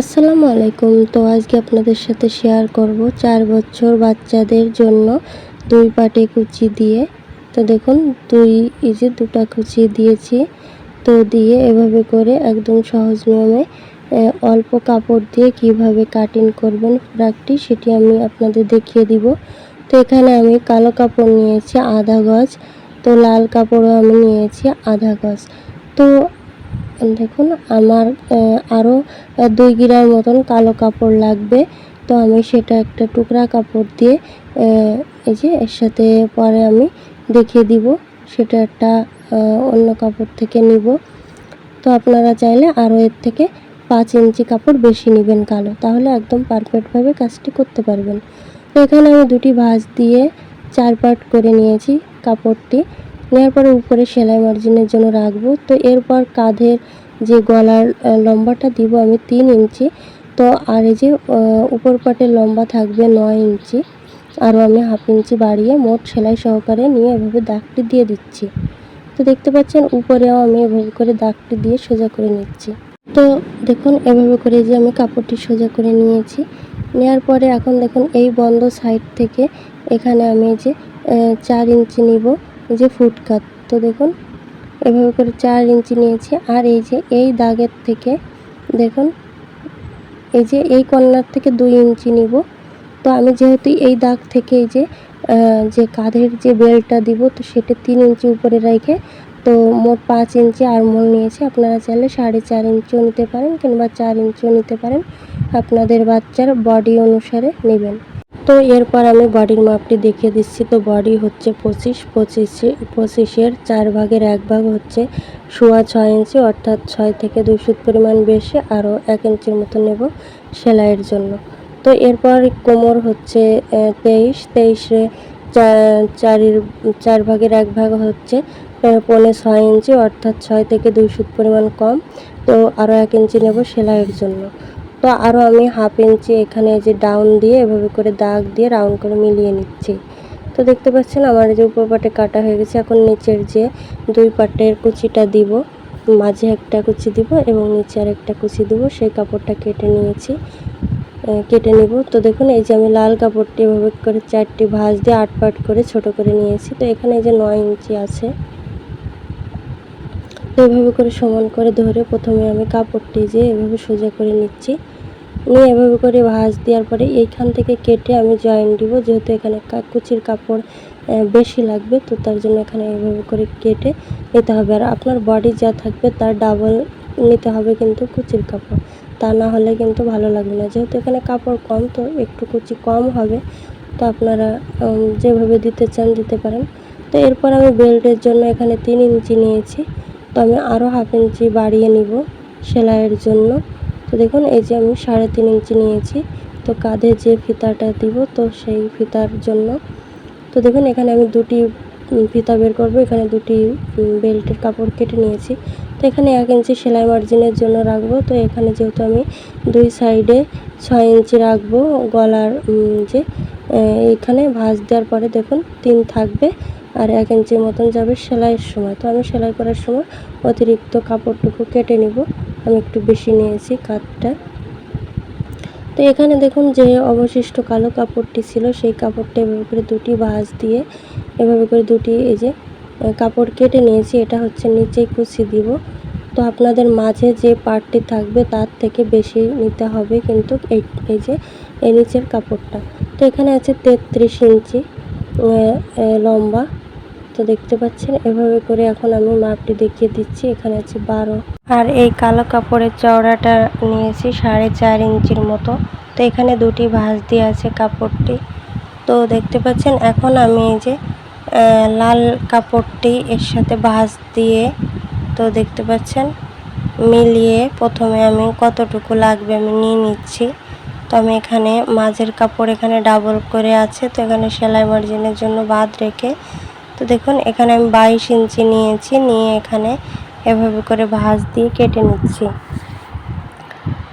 আসসালামু আলাইকুম। তো আজকে আপনাদের সাথে শেয়ার করব চার বছর বাচ্চাদের জন্য দুই পাটে কুচি দিয়ে। তো দেখুন, দুই, এই যে দুটা কুচি দিয়েছি। তো দিয়ে এভাবে করে একদম সহজ নিয়মে অল্প কাপড় দিয়ে কীভাবে কাটিং করবেন ফ্রাকটি সেটি আমি আপনাদের দেখিয়ে দিব। তো এখানে আমি কালো কাপড় নিয়েছি, আধা গজ। তো লাল কাপড়ও আমি নিয়েছি, আধা গজ। তো দেখুন, আমার আরও দুই গিরার মতন কালো কাপড় লাগবে। তো আমি সেটা একটা টুকরা কাপড় দিয়ে এই যে এর সাথে পরে আমি দেখিয়ে দিব। সেটা একটা অন্য কাপড় থেকে নিব। তো আপনারা চাইলে আরও এর থেকে পাঁচ ইঞ্চি কাপড় বেশি নেবেন কালো। তাহলে একদম পারফেক্টভাবে কাজটি করতে পারবেন। তো এখানে আমি দুটি ভাঁজ দিয়ে চার পার্ট করে নিয়েছি কাপড়টি। নেওয়ার পরে উপরে সেলাই মার্জিনের জন্য রাখব। তো এরপর কাঁধের যে গলার লম্বাটা দিব আমি তিন ইঞ্চি। তো আর এই যে উপর পাটের লম্বা থাকবে নয় ইঞ্চি। আরও আমি হাফ ইঞ্চি বাড়িয়ে মোট সেলাই সহকারে নিয়ে এভাবে দাগটি দিয়ে দিচ্ছি। তো দেখতে পাচ্ছেন, উপরেও আমি এভাবে করে দাগটি দিয়ে সোজা করে নিচ্ছি। তো দেখুন, এভাবে করে যে আমি কাপড়টি সোজা করে নিয়েছি। নেওয়ার পরে এখন দেখুন, এই বন্ধ সাইড থেকে এখানে আমি যে চার ইঞ্চি নিব। এই যে ফুটকাত তো দেখুন, এভাবে করে চার ইঞ্চি নিয়েছি। আর এই যে, এই দাগের থেকে, দেখুন, এই যে এই কর্নার থেকে দুই ইঞ্চি নিব। তো আমি যেহেতু এই দাগ থেকে এই যে যে কাঁধের যে বেল্টটা দিব, তো সেটা তিন ইঞ্চি উপরে রেখে, তো মোট পাঁচ ইঞ্চি আরমোল নিয়েছি। আপনারা চাইলে সাড়ে চার ইঞ্চিও নিতে পারেন কিংবা চার ইঞ্চিও নিতে পারেন। আপনাদের বাচ্চার বডি অনুসারে নেবেন। তো এরপর আমি বডির মাপটি দেখিয়ে দিচ্ছি। তো বডি হচ্ছে পঁচিশ, পঁচিশে, পঁচিশের চার ভাগের এক ভাগ হচ্ছে সোয়া ছয় ইঞ্চি, অর্থাৎ ছয় থেকে দুই ফুট পরিমাণ বেশি, আরও এক ইঞ্চির মতো নেব সেলাইয়ের জন্য। তো এরপর কোমর হচ্ছে তেইশ, তেইশে চারির, চার ভাগের এক ভাগ হচ্ছে পৌনে ছয় ইঞ্চি, অর্থাৎ ছয় থেকে দুই ফুট পরিমাণ কম। তো আরও এক ইঞ্চি নেব সেলাইয়ের জন্য। তো আরও আমি হাফ ইঞ্চি এখানে যে ডাউন দিয়ে এভাবে করে দাগ দিয়ে রাউন্ড করে মিলিয়ে নিচ্ছি। তো দেখতে পাচ্ছেন আমার যে উপর পাটে কাটা হয়ে গেছে। এখন নিচের যে দুই পাটের কুচিটা দিব, মাঝে একটা কুচি দিব এবং নিচে আর একটা কুচি দিব, সেই কাপড়টা কেটে নিয়েছি। কেটে নিব। তো দেখুন, এই যে আমি লাল কাপড়টি এভাবে করে চারটি ভাঁজ দিয়ে আট পাট করে ছোট করে নিয়েছি। তো এখানে এই যে নয় ইঞ্চি আছে। তো এভাবে করে সমান করে ধরে প্রথমে আমি কাপড়টি যে এভাবে সোজা করে নিচ্ছি। নিয়ে এভাবে করে ভাঁজ দেওয়ার পরে এইখান থেকে কেটে আমি জয়েন দিব। যেহেতু এখানে কুচির কাপড় বেশি লাগবে, তো তার জন্য এখানে এভাবে করে কেটে নিতে হবে। আর আপনার বডি যা থাকবে তার ডাবল নিতে হবে কিন্তু কুচির কাপড়। তা না হলে কিন্তু ভালো লাগবে না। যেহেতু এখানে কাপড় কম, তো একটু কুচি কম হবে। তো আপনারা যেভাবে দিতে চান দিতে পারেন। তো এরপর আমি বেল্টের জন্য এখানে তিন ইঞ্চি নিয়েছি। তো আমি আরও হাফ ইঞ্চি বাড়িয়ে নিব সেলাইয়ের জন্য। তো দেখুন, এই যে আমি সাড়ে তিন ইঞ্চি নিয়েছি, তো কাঁধে যে ফিতাটা দিব, তো সেই ফিতার জন্য। তো দেখুন, এখানে আমি দুটি ফিতা বের করব। এখানে দুটি বেল্টের কাপড় কেটে নিয়েছি। তো এখানে এক ইঞ্চি সেলাই মার্জিনের জন্য রাখব। তো এখানে যেহেতু আমি দুই সাইডে ছয় ইঞ্চি রাখব গলার যে আহ, এইখানে ভাঁজ দেওয়ার পরে দেখুন তিন থাকবে আর এক ইঞ্চির মতন যাবে সেলাইয়ের সময়। তো আমি সেলাই করার সময় অতিরিক্ত কাপড়টুকু কেটে নিব। আমি একটু বেশি নিয়েছি কাঠটা তো এখানে দেখুন যে অবশিষ্ট কালো কাপড়টি ছিল, সেই কাপড়টা এভাবে করে দুটি ভাঁজ দিয়ে এভাবে করে দুটি এই যে কাপড় কেটে নিয়েছি। এটা হচ্ছে নিচে কুচি দিব। তো আপনাদের মাঝে যে পার্টটি থাকবে তার থেকে বেশি নিতে হবে কিন্তু এই যে, এই নিচের কাপড়টা। তো এখানে আছে তেত্রিশ ইঞ্চি লম্বা। তো দেখতে পাচ্ছেন, এভাবে করে এখন আমি মাপটি দেখিয়ে দিচ্ছি। এখানে আছে বারো। আর এই কালো কাপড়ের চওড়াটা নিয়েছি সাড়ে চার ইঞ্চির মতো। তো এখানে দুটি ভাঁজ দিয়ে আছে কাপড়টি। তো দেখতে পাচ্ছেন, এখন আমি এই যে লাল কাপড়টি এর সাথে ভাঁজ দিয়ে, তো দেখতে পাচ্ছেন, মিলিয়ে প্রথমে আমি কতটুকু লাগবে আমি নিয়ে নিচ্ছি। তো আমি এখানে মাঝের কাপড় এখানে ডাবল করে আছে। তো এখানে সেলাই মার্জিনের জন্য বাদ রেখে তো দেখুন, এখানে আমি বাইশ ইঞ্চি নিয়েছি, নিয়ে এখানে এভাবে করে ভাঁজ দিয়ে কেটে নিচ্ছি।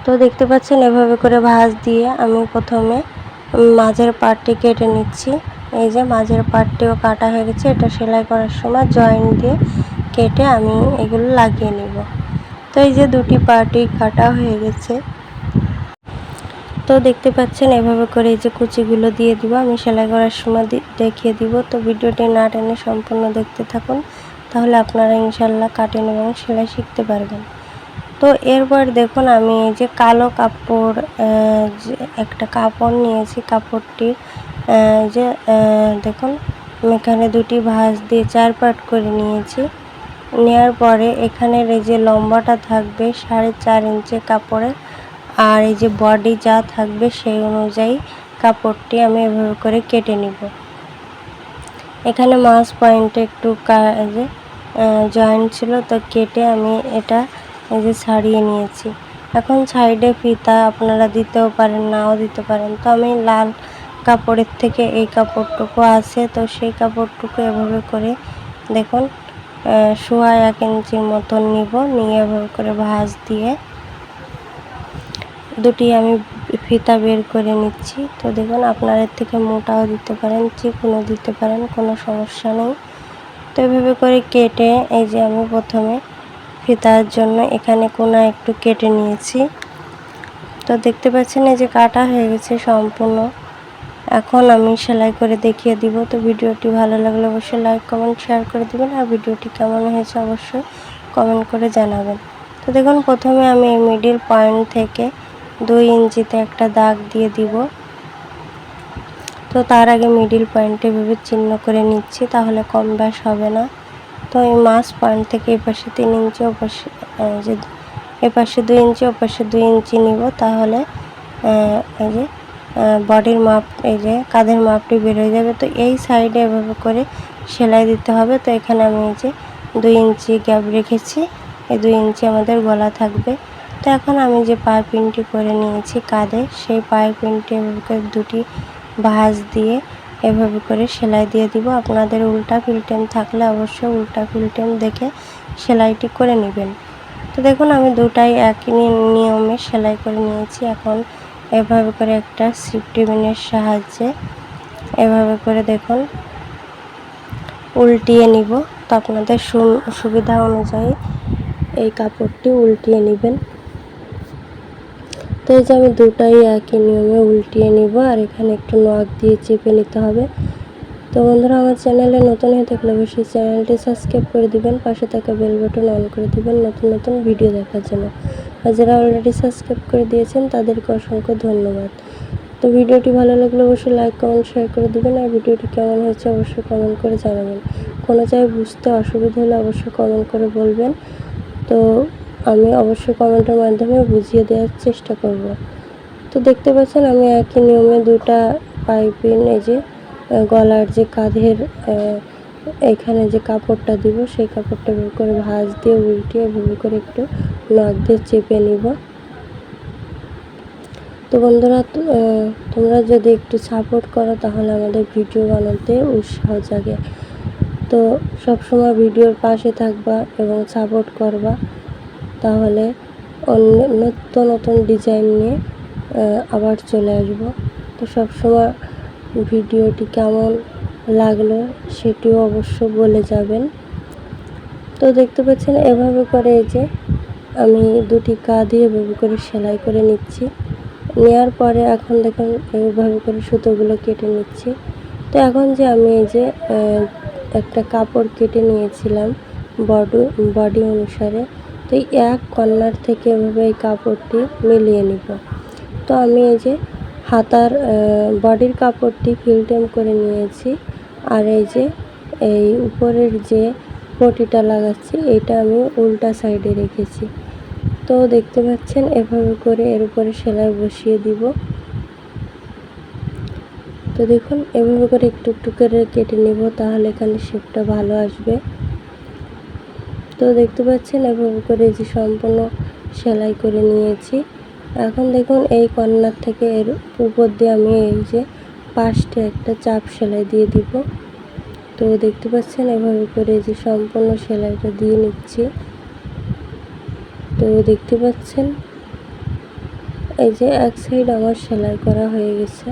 তো দেখতে পাচ্ছেন, এভাবে করে ভাঁজ দিয়ে আমি প্রথমে মাঝের পার্টটি কেটে নিচ্ছি। এই যে মাঝের পার্টটিও কাটা হয়ে গেছে, এটা সেলাই করার সময় জয়েন্ট দিয়ে কেটে আমি এগুলো লাগিয়ে নিব। তো এই যে দুটি পার্টি কাটা হয়ে গেছে। তো দেখতে পাচ্ছেন, এভাবে করে এই যে কুচিগুলো দিয়ে দিব। আমি সেলাই করার সময় দেখিয়ে দিব। তো ভিডিওটি না টেনে সম্পূর্ণ দেখতে থাকুন, তাহলে আপনারা ইনশাল্লাহ কাটেন এবং সেলাই শিখতে পারবেন। তো এরপর দেখুন, আমি এই যে কালো কাপড় একটা কাপড় নিয়েছি। কাপড়টির যে দেখুন, আমি এখানে দুটি ভাঁজ দিয়ে চার পাট করে নিয়েছি। নেওয়ার পরে এখানের এই যে লম্বাটা থাকবে সাড়ে চার ইঞ্চি কাপড়ের। আর এই যে বডি যা থাকবে সেই অনুযায়ী কাপড়টি আমি এভাবে করে কেটে নিব। এখানে মাছ পয়েন্টে একটু যে জয়েন্ট ছিল, তো কেটে আমি এটা এই যে ছাড়িয়ে নিয়েছি। এখন সাইডে ফিতা আপনারা দিতেও পারেন, নাও দিতে পারেন। তো আমি লাল কাপড়ের থেকে এই কাপড়টুকু আছে, তো সেই কাপড়টুকু এভাবে করে দেখুন সোয়া এক ইঞ্চির মতন নিব, নিয়ে এভাবে করে ভাঁজ দিয়ে দুটি আমি ফিতা বের করে নিচ্ছি। তো দেখুন আপনারা এর থেকে মোটাও দিতে পারেন, চিকনও দিতে পারেন, কোনো সমস্যা নেই। তো এভাবে করে কেটে এই যে আমি প্রথমে ফিতার জন্য এখানে কোনা একটু কেটে নিয়েছি। তো দেখতে পাচ্ছেন, এই যে কাটা হয়ে গেছে সম্পূর্ণ। এখন আমি সেলাই করে দেখিয়ে দিব। তো ভিডিওটি ভালো লাগলে অবশ্যই লাইক, কমেন্ট, শেয়ার করে দিবেন। আর ভিডিওটি কেমন হয়েছে অবশ্যই কমেন্ট করে জানাবেন। তো দেখুন, প্রথমে আমি মিডিল পয়েন্ট থেকে দুই ইঞ্চিতে একটা দাগ দিয়ে দিব। তো তার আগে মিডিল পয়েন্টে ভেবে চিহ্ন করে নিচ্ছি, তাহলে কম ব্যাস হবে না। তো এই মাছ পয়েন্ট থেকে এপাশে তিন ইঞ্চি ওপাশে পাশে যে এ পাশে দুই ইঞ্চি ওপাশে দুই ইঞ্চি নিব। তাহলে এই যে বডির মাপ, এই যে কাঁধের মাপটি বের হয়ে যাবে। তো এই সাইডে এভাবে করে সেলাই দিতে হবে। তো এখানে আমি এই যে দুই ইঞ্চি গ্যাপ রেখেছি। এই দুই ইঞ্চি আমাদের গলা থাকবে। তো এখন আমি যে পাইপিংটি করে নিয়েছি কাঁধে, সেই পাইপিংটি এভাবে করে দুটি ভাঁজ দিয়ে এভাবে করে সেলাই দিয়ে দিব। আপনাদের উল্টা ফিল্টেম থাকলে অবশ্যই উল্টা ফিল্টেম দেখে সেলাইটি করে নেবেন। তো দেখুন, আমি দুটাই একই নিয়মে সেলাই করে নিয়েছি। এখন এভাবে করে একটা সিফটিবিনের সাহায্যে এভাবে করে দেখুন উল্টিয়ে নিব। তো আপনাদের সুবিধা অনুযায়ী এই কাপড়টি উল্টিয়ে নেবেন। তো এই যে আমি দুটাই একই নিয়মে উল্টিয়ে নিব, আর এখানে একটু নখ দিয়ে চেপে নিতে হবে। তো বন্ধুরা, আমার চ্যানেলে নতুন হয়ে থাকলে অবশ্যই চ্যানেলটি সাবস্ক্রাইব করে দিবেন, পাশে থাকা বেল বাটন অন করে দিবেন নতুন নতুন ভিডিও দেখার জন্য। আর যারা অলরেডি সাবস্ক্রাইব করে দিয়েছেন, তাদেরকে অসংখ্য ধন্যবাদ। তো ভিডিওটি ভালো লাগলে অবশ্যই লাইক কমেন্ট শেয়ার করে দিবেন, আর ভিডিওটি কেমন হয়েছে অবশ্যই কমেন্ট করে জানাবেন। কোনো জায়গায় বুঝতে অসুবিধা হলে অবশ্যই কমেন্ট করে বলবেন। তো আমি অবশ্যই কমেন্টের মাধ্যমে বুঝিয়ে দেওয়ার চেষ্টা করব। তো দেখতে পাচ্ছেন আমি একই নিয়মে দুটা পাইপিন এই যে গলার যে কাঁধের এখানে যে কাপড়টা দিব, সেই কাপড়টা বের করে ভাঁজ দিয়ে উল্টিয়ে এভাবে করে একটু নখ দিয়ে চেপে নিব। তো বন্ধুরা তোমরা যদি একটু সাপোর্ট করো, তাহলে আমাদের ভিডিও বানাতে উৎসাহ জাগে। তো সবসময় ভিডিওর পাশে থাকবা এবং সাপোর্ট করবা। তাহলে অন্য নিত্য নতুন ডিজাইন নিয়ে আবার চলে আসব। তো সবসময় ভিডিওটি কেমন লাগল সেটিও অবশ্য বলে যাবেন। তো দেখতে পাচ্ছেন এভাবে করে এই যে আমি দুটি কাঁধে এভাবে করে সেলাই করে নিচ্ছি। নেওয়ার পরে এখন দেখুন এইভাবে করে সুতোগুলো কেটে নিচ্ছি। তো এখন যে আমি এই যে একটা কাপড় কেটে নিয়েছিলাম বডি বডি অনুসারে এই এক কর্নার থেকে এভাবে এই কাপড়টি মিলিয়ে নিব। তো আমি এই যে হাতার বডির কাপড়টি ফিল্টেম করে নিয়েছি। আর এই যে এই উপরের যে পটিটা লাগাচ্ছি, এটা আমি উল্টা সাইডে রেখেছি। তো দেখতে পাচ্ছেন, এভাবে করে এর উপরে সেলাই বসিয়ে দিব। তো দেখুন, এভাবে করে একটু একটু করে কেটে নেব, তাহলে এখানে শেপটা ভালো আসবে। তো দেখতে পাচ্ছেন এভাবে করে যে সম্পূর্ণ সেলাই করে নিয়েছি। এখন দেখুন এই কর্নার থেকে এর উপর দিয়ে আমি এই যে পাশটা একটা চাপ সেলাই দিয়ে দিব। তো দেখতে পাচ্ছেন এভাবে করে যে সম্পূর্ণ সেলাইটা দিয়ে নিচ্ছি। তো দেখতে পাচ্ছেন এই যে এক সাইড আমার সেলাই করা হয়ে গেছে।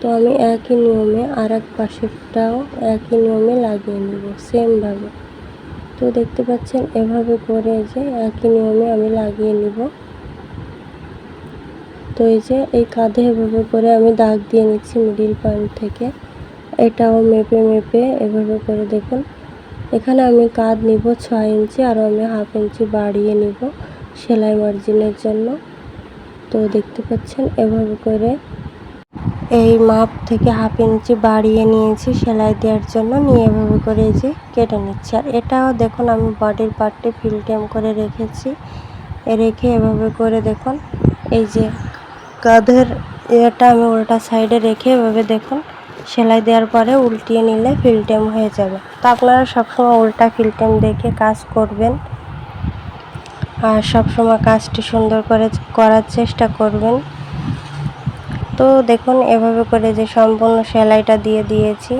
তো আমি একই নিয়মে আর এক পাশেরটাও একই নিয়মে লাগিয়ে নেব, সেমভাবে। তো দেখতে পাচ্ছেন, এভাবে করে যে একই নিয়মে আমি লাগিয়ে নিব। তো এই যে এই কাঁধে এভাবে করে আমি দাগ দিয়ে নিচ্ছি মিডিল পয়েন্ট থেকে। এটাও মেপে মেপে এভাবে করে দেখুন। এখানে আমি কাঁধ নিব ছয় ইঞ্চি আর আমি হাফ ইঞ্চি বাড়িয়ে নিব সেলাই মার্জিনের জন্য। তো দেখতে পাচ্ছেন, এভাবে করে এই মাপ থেকে হাফ ইঞ্চি বাড়িয়ে নিয়েছি, সেলাই দেওয়ার জন্য। নিয়ে এভাবে করে যে কেটে নিচ্ছি। আর এটাও দেখুন, আমি বডির পার্টে ফিলটেম করে রেখেছি। রেখে এভাবে করে দেখুন, এই যে কাঁধের এটা আমি উল্টা সাইডে রেখে এভাবে দেখুন, সেলাই দেওয়ার পরে উল্টিয়ে নিলে ফিলটেম হয়ে যাবে। তো আপনারা সবসময় উল্টা ফিলটেম দেখে কাজ করবেন। আর সবসময় কাজটি সুন্দর করে করার চেষ্টা করবেন। তো দেখুন, এভাবে করে যে সম্পূর্ণ সেলাইটা দিয়ে দিয়েছি।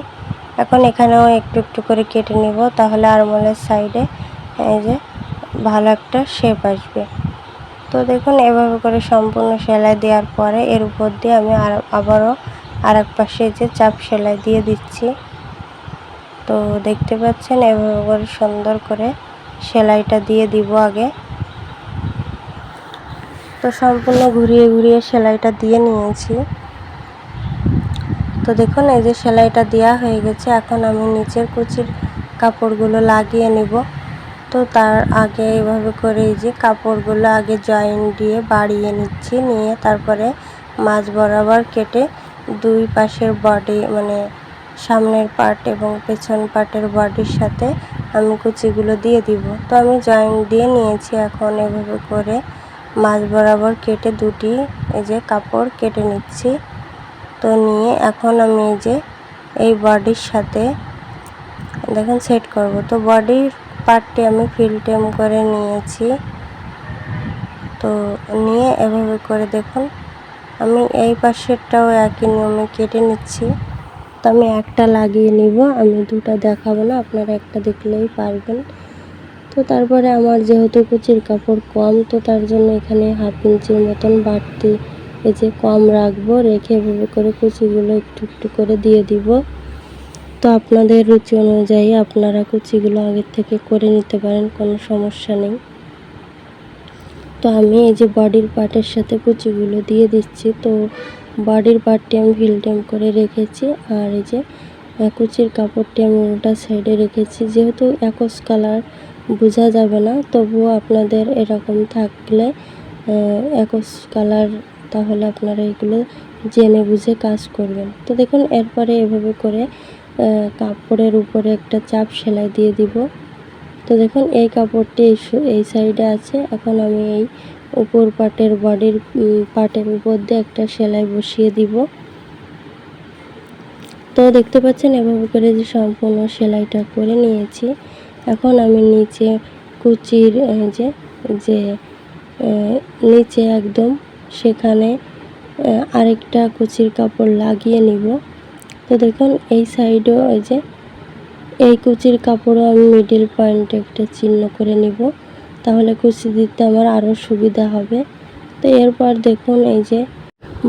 এখন এখানেও একটু একটু করে কেটে নিব, তাহলে আরমোলের সাইডে এই যে ভালো একটা শেপ আসবে। তো দেখুন, এভাবে করে সম্পূর্ণ সেলাই দেওয়ার পরে এর উপর দিয়ে আমি আর আবারও আর এক পাশে যে চাপ সেলাই দিয়ে দিচ্ছি। তো দেখতে পাচ্ছেন, এভাবে করে সুন্দর করে সেলাইটা দিয়ে দিব আগে। তো সম্পূর্ণ ঘুরিয়ে ঘুরিয়ে সেলাইটা দিয়ে নিয়েছি। তো দেখুন, এই যে সেলাইটা দেওয়া হয়ে গেছে। এখন আমি নিচের কুচির কাপড়গুলো লাগিয়ে নেব। তো তার আগে এভাবে করে এই যে কাপড়গুলো আগে জয়েন দিয়ে বাড়িয়ে নিচ্ছি। নিয়ে তারপরে মাছ বরাবর কেটে দুই পাশের বডি মানে সামনের পার্ট এবং পেছন পার্টের বডির সাথে আমি কুচিগুলো দিয়ে দিব। তো আমি জয়েন দিয়ে নিয়েছি এখন এভাবে করে। মাছ বরাবর কেটে দুটি, এই যে কাপড় কেটে নিচ্ছি। তো নিয়ে এখন আমি এই যে, এই বডির সাথে দেখুন সেট করব। তো বডির পার্টটি আমি ফিলটেম করে নিয়েছি। তো নিয়ে এভাবে করে দেখুন, আমি এই পাশেরটাও একই নিয়মে কেটে নিচ্ছি। তো আমি একটা লাগিয়ে নিব, আমি দুটা দেখাবো না, আপনারা একটা দেখলেই পারবেন। তো তারপরে আমার যেহেতু কুচির কাপড় কম, তো তার জন্য এখানে হাফ ইঞ্চির মতন বাড়তি এই যে কম রাখব, রেখে এভাবে করে কুচিগুলো একটু একটু করে দিয়ে দিব। তো আপনাদের রুচি অনুযায়ী আপনারা কুচিগুলো আগের থেকে করে নিতে পারেন, কোনো সমস্যা নেই। তো আমি এই যে বডির পার্টের সাথে কুচিগুলো দিয়ে দিচ্ছি, তো বডির পার্টটি আমি ফিলটেম করে রেখেছি আর এই যে কুচির কাপড়টি আমি ওটা সাইডে রেখেছি, যেহেতু একস কালার বোঝা যাবে না, তবুও আপনাদের এরকম থাকলে একস কালার তাহলে আপনারা এগুলো জেনে বুঝে কাজ করবেন। তো দেখুন, এরপরে এভাবে করে কাপড়ের উপরে একটা চাপ সেলাই দিয়ে দিব। তো দেখুন, এই কাপড়টি এই সাইডে আছে। এখন আমি এই উপর পাটের বডির পাটের উপর দিয়ে একটা সেলাই বসিয়ে দিব। তো দেখতে পাচ্ছেন, এভাবে করে যে সম্পূর্ণ সেলাইটা করে নিয়েছি। এখন আমি নিচে কুচির যে যে নিচে একদম সেখানে আরেকটা কুচির কাপড় লাগিয়ে নিব। তো দেখুন, এই সাইডও এই যে, এই কুচির কাপড়ও আমি মিডিল পয়েন্টে একটা চিহ্ন করে নিব। তাহলে কুচি দিতে আমার আরও সুবিধা হবে। তো এরপর দেখুন, এই যে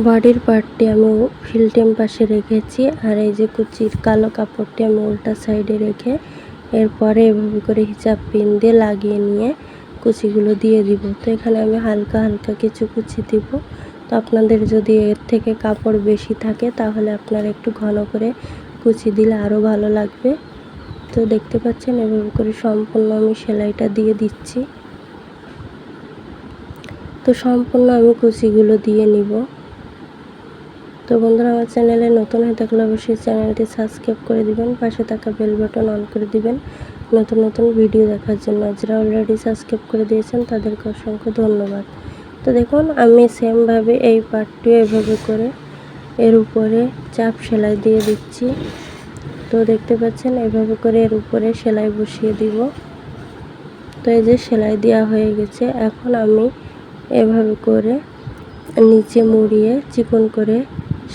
বডির পার্টটি আমি ফিল্টেম পাশে রেখেছি। আর এই যে কুচির কালো কাপড়টি আমি উল্টা সাইডে রেখে এরপরে এভাবে করে হিসাব পিন দিয়ে লাগিয়ে নিয়ে কুচিগুলো দিয়ে দিব। তো এখানে আমি হালকা হালকা কিছু কুচি দিব। তো আপনাদের যদি এর থেকে কাপড় বেশি থাকে, তাহলে আপনারা একটু ঘন করে কুচি দিলে আরও ভালো লাগবে। তো দেখতে পাচ্ছেন, এভাবে করে সম্পূর্ণ আমি সেলাইটা দিয়ে দিচ্ছি। তো সম্পূর্ণ আমি কুচিগুলো দিয়ে নিব। তো বন্ধুরা, আমার চ্যানেলে নতুন হয়ে থাকলে অবশ্যই চ্যানেলটি সাবস্ক্রাইব করে দিবেন, পাশে থাকা বেল বাটন অন করে দিবেন নতুন নতুন ভিডিও দেখার জন্য। যারা অলরেডি সাবস্ক্রাইব করে দিয়েছেন, তাদেরকে অসংখ্য ধন্যবাদ। তো দেখুন, আমি সেমভাবে এই পার্টটিও এভাবে করে এর উপরে চাপ সেলাই দিয়ে দিচ্ছি। তো দেখতে পাচ্ছেন, এভাবে করে এর উপরে সেলাই বসিয়ে দিব। তো এই যে সেলাই দেওয়া হয়ে গেছে, এখন আমি এভাবে করে নিচে মুড়িয়ে চিকন করে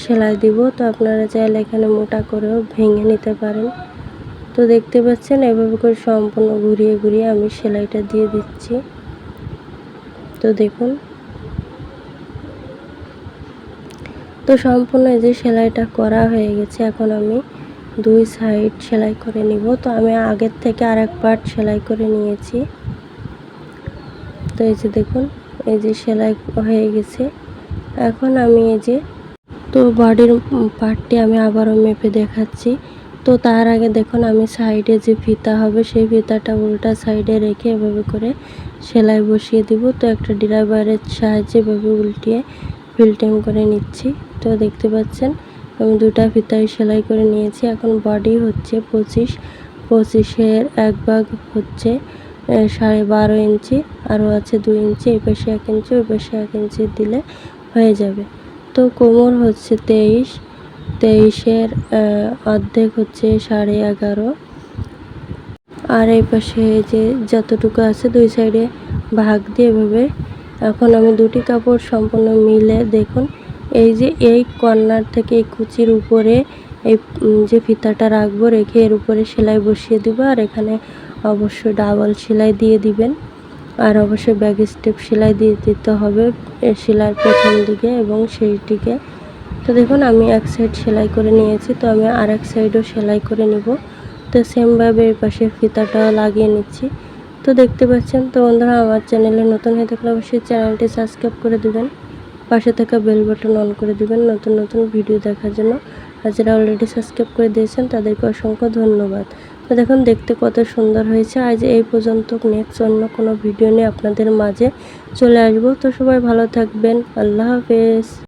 সেলাই দিব। তো আপনারা চাইলে এখানে মোটা করেও ভেঙে নিতে পারেন। তো দেখতে পাচ্ছেন, এভাবে করে সম্পূর্ণ ঘুরিয়ে ঘুরিয়ে আমি সেলাইটা দিয়ে দিচ্ছি। তো দেখুন। তো সম্পূর্ণ এই যে সেলাইটা করা হয়ে গেছে, এখন আমি দুই সাইড সেলাই করে নিব। তো আমি আগের থেকে আর এক পার্ট সেলাই করে নিয়েছি। তো এই যে দেখুন, এই যে সেলাই হয়ে গেছে। এখন আমি এই যে তো বডির পার্টটি আমি আবারও মেপে দেখাচ্ছি। তো তার আগে দেখুন, আমি সাইডে যে ফিতা হবে, সেই ফিতাটা উল্টা সাইডে রেখে এভাবে করে সেলাই বসিয়ে দিব। তো একটা ড্রাইভারের সাহায্যে এভাবে উল্টিয়ে ফিল্টিং করে নিচ্ছি। তো দেখতে পাচ্ছেন, আমি দুটা ফিতাই সেলাই করে নিয়েছি। এখন বডি হচ্ছে পঁচিশ, পঁচিশের এক ভাগ হচ্ছে সাড়ে বারো ইঞ্চি, আরও আছে দুই ইঞ্চি এই পাশে এক ইঞ্চি, ওই পাশে এক ইঞ্চি দিলে হয়ে যাবে। তো কোমর হচ্ছে তেইশ, তেইশের অর্ধেক হচ্ছে সাড়ে এগারো। আর এই পাশে যে যতটুকু আছে দুই সাইডে ভাগ দিয়ে এভাবে। এখন আমি দুটি কাপড় সম্পূর্ণ মিলে দেখুন, এই যে এই কর্নার থেকে এই কুচির উপরে এই যে ফিতাটা রাখব, রেখে এর উপরে সেলাই বসিয়ে দিব, আর এখানে অবশ্যই ডাবল সেলাই দিয়ে দিবেন। আর অবশ্যই ব্যাগ স্টেপ সেলাই দিয়ে দিতে হবে সেলাইয়ের প্রথম দিকে এবং সেইটিকে তো দেখুন, আমি এক সাইড সেলাই করে নিয়েছি, তো আমি আর এক সাইডও সেলাই করে নিব। তো সেমভাবে এই পাশে ফিতাটাও লাগিয়ে নিচ্ছি। তো দেখতে পাচ্ছেন, তো বন্ধুরা, আমার চ্যানেলে নতুন হয়ে থাকলে অবশ্যই চ্যানেলটি সাবস্ক্রাইব করে দেবেন, পাশে থাকা বেল বাটন অন করে দেবেন নতুন নতুন ভিডিও দেখার জন্য। আর যারা অলরেডি সাবস্ক্রাইব করে দিয়েছেন, তাদেরকে অসংখ্য ধন্যবাদ। তো দেখুন, দেখতে কত সুন্দর হয়েছে। আজ এই পর্যন্ত নেক্সট অন্য কোনো ভিডিও নিয়ে আপনাদের মাঝে চলে আসব। তো সবাই ভালো থাকবেন। আল্লাহ হাফেজ।